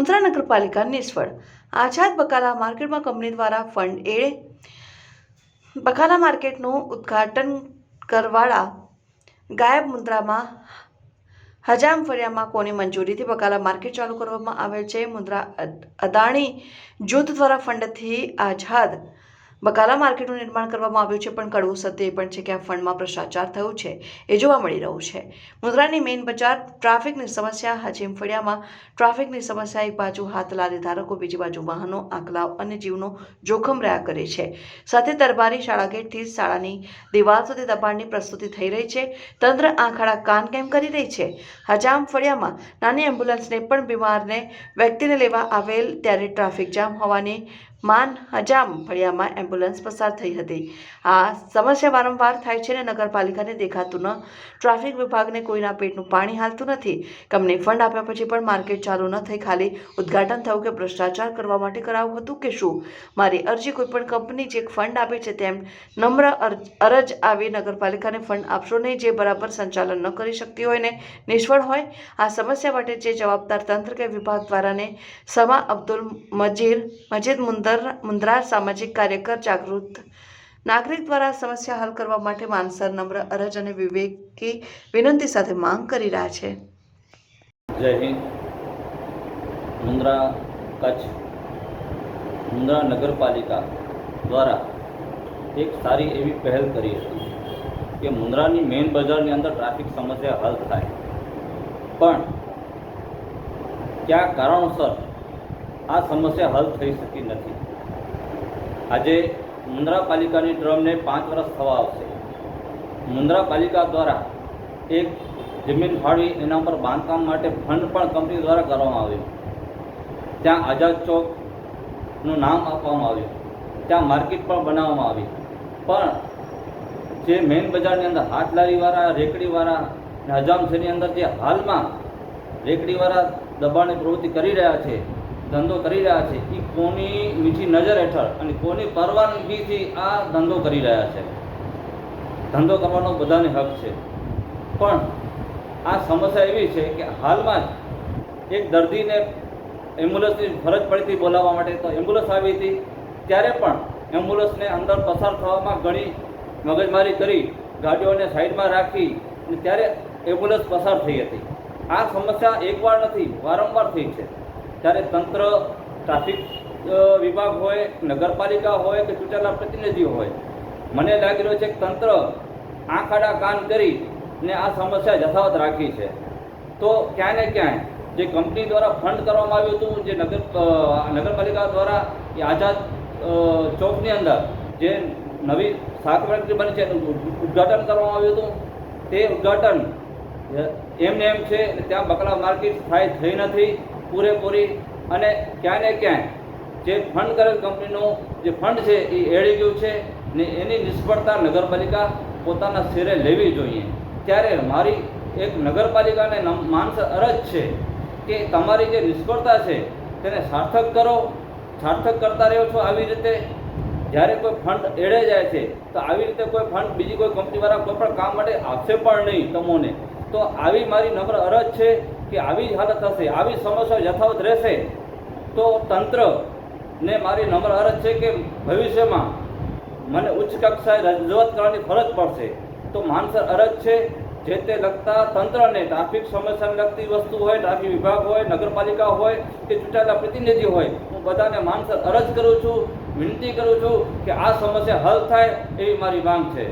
મુન્દ્રા નગરપાલિકા નિષ્ફળ. આઝાદ બકાલા માર્કેટમાં કંપની દ્વારા ફંડ એળે બકાલા માર્કેટનું ઉદ્ઘાટન કરવાળા ગાયબ મુન્દ્રામાં હજામ ફરિયામાં કોની મંજૂરીથી બકાલા માર્કેટ ચાલુ કરવામાં આવેલ છે. મુન્દ્રા અદ- અદાણી જૂથ દ્વારા ફંડથી આઝાદ બકાલા માર્કેટનું નિર્માણ કરવામાં આવ્યું છે, પણ કડવું સત્ય એ પણ છે કે આ ફંડમાં ભ્રષ્ટાચાર થયું છે, એ જોવા મળી રહ્યું છે. મુદ્રાની મેઇન બજાર ટ્રાફિકની સમસ્યા હજીમફળિયામાં ટ્રાફિકની સમસ્યા, એક બાજુ હાથ લારી ધારકો, બીજી બાજુ વાહનો આંકલાવ અને જીવનો જોખમ રહ્યા કરે છે. સાથે દરબારી શાળા ગેટથી શાળાની દિવાલ સુધી દબાણની પ્રસ્તુતિ થઈ રહી છે. તંત્ર આંખાડા કાન કેમ કરી રહી છે? હજામ ફળિયામાં નાની એમ્બ્યુલન્સને પણ બીમારને, વ્યક્તિને લેવા આવેલ ત્યારે ટ્રાફિક જામ હોવાની માન હજામ ફળિયામાં એમ્બ્યુલન્સ પસાર થઈ હતી. આ સમસ્યા વારંવાર થાય છે ને નગરપાલિકાને દેખાતું ન. ટ્રાફિક વિભાગને કોઈના પેટનું પાણી હાલતું નથી. કંપની ફંડ આપ્યા પછી પણ માર્કેટ ચાલુ ન થઈ. ખાલી ઉદ્ઘાટન થયું કે ભ્રષ્ટાચાર કરવા માટે કરાવું હતું કે શું? મારી અરજી કોઈપણ કંપની જે ફંડ આપે છે તેમ નમ્ર અરજ અરજ આવી નગરપાલિકાને ફંડ આપશો નહીં. જે બરાબર સંચાલન ન કરી શકતી હોય ને નિષ્ફળ હોય. આ સમસ્યા માટે જે જવાબદાર તંત્ર કે વિભાગ દ્વારાને સમા અબ્દુલ મજીર, મજીદ મુંદર મુંદ્રા સામાજિક કાર્યકર જાગૃત. નાગરિક દ્વારા સમસ્યા હલ કરવા માટે માનસર નમ્ર અરજ અને વિવેકી વિનંતી સાથે માંગ કરી રહ્યા છે. જય હિન્દ. મુંદ્રા કચ્છ. મુંદ્રા નગરપાલિકા દ્વારા એક સારી એવી પહેલ કરી હતી કે મુંદ્રાની મેઇન બજારની અંદર ટ્રાફિક સમસ્યા હલ થાય. પણ કયા કારણોસર આ સમસ્યા હલ થઈ શકી નથી. આજે મુન્દ્રા પાલિકાની ડ્રમને પાંચ વર્ષ થવા આવશે. મુન્દ્રા પાલિકા દ્વારા એક જમીન ફાળવી એના પર બાંધકામ માટે ફંડ પણ કંપની દ્વારા કરવામાં આવ્યું. ત્યાં આઝાદ ચોકનું નામ આપવામાં આવ્યું. ત્યાં માર્કેટ પણ બનાવવામાં આવી પણ જે મેઇન બજારની અંદર હાથલારીવાળા, રેકડીવાળા અને હજામ શેરીની અંદર જે હાલમાં રેકડીવાળા દબાણની પ્રવૃત્તિ કરી રહ્યા છે ધંધો કરી રહ્યા છે એ કોની મીઠી નજર હેઠળ અને કોની પરવાનગીથી આ ધંધો કરી રહ્યા છે. ધંધો કરવાનો બધાને હક છે. પણ આ સમસ્યા એવી છે કે હાલમાં જ એક દર્દીને એમ્બ્યુલન્સની ફરજ પડી હતી બોલાવવા માટે તો એમ્બ્યુલન્સ આવી હતી, ત્યારે પણ એમ્બ્યુલન્સને અંદર પસાર થવામાં ઘણી મગજમારી કરી, ગાડીઓને સાઈડમાં રાખી અને ત્યારે એમ્બ્યુલન્સ પસાર થઈ હતી. આ સમસ્યા એકવાર નથી, વારંવાર થઈ છે. ત્યારે તંત્ર, ટ્રાફિક વિભાગ હોય, નગરપાલિકા હોય કે ચૂંટાયેલા પ્રતિનિધિઓ હોય, મને લાગી રહ્યું છે કે તંત્ર આંખ આડા કાન કરી ને આ સમસ્યા યથાવત રાખી છે. તો ક્યાંય ને ક્યાંય જે કંપની દ્વારા ફંડ કરવામાં આવ્યું હતું, જે નગર નગરપાલિકા દ્વારા એ આઝાદ ચોકની અંદર જે નવી શાક ફેક્ટરી બની છે, એનું ઉદ્ઘાટન કરવામાં આવ્યું હતું. તે ઉદ્ઘાટન એમને એમ છે ત્યાં બકલા માર્કેટ થાય થઈ નથી. પૂરેપૂરી અને ક્યાંય ને ક્યાંય. જે ફંડ કરેલ કંપનીનું જે ફંડ છે, એ એળી ગયું છે ને એની નિષ્ફળતા નગરપાલિકા પોતાના શેરે લેવી જોઈએ. ત્યારે મારી એક નગરપાલિકાને માનસ અરજ છે કે તમારી જે નિષ્ફળતા છે, તેને સાર્થક કરો. સાર્થક કરતા રહ્યો છો આવી રીતે. જ્યારે કોઈ ફંડ એળે જાય છે, તો આવી રીતે કોઈ ફંડ બીજી કોઈ કંપનીવાળા કોઈ પણ કામ માટે આપશે પણ નહીં તમોને. તો આવી મારી નમ્ર અરજ છે કે આવી જ હાલત હશે, આવી સમસ્યા યથાવત રહેશે, તો તંત્ર ને મારી નમ્ર અરજ છે કે ભવિષ્યમાં મને ઉચ્ચ કક્ષાએ રજૂઆત કરવાની ફરજ પડશે. તો માનસર અરજ છે, જે તે લગતા તંત્રને ટ્રાફિક સમસ્યાને લગતી વસ્તુ હોય, ટ્રાફિક વિભાગ હોય, નગરપાલિકા હોય, કે ચૂંટાયેલા પ્રતિનિધિ હોય, હું બધાને માનસર અરજ કરું છું, વિનંતી કરું છું કે આ સમસ્યા હલ થાય એવી મારી માંગ છે.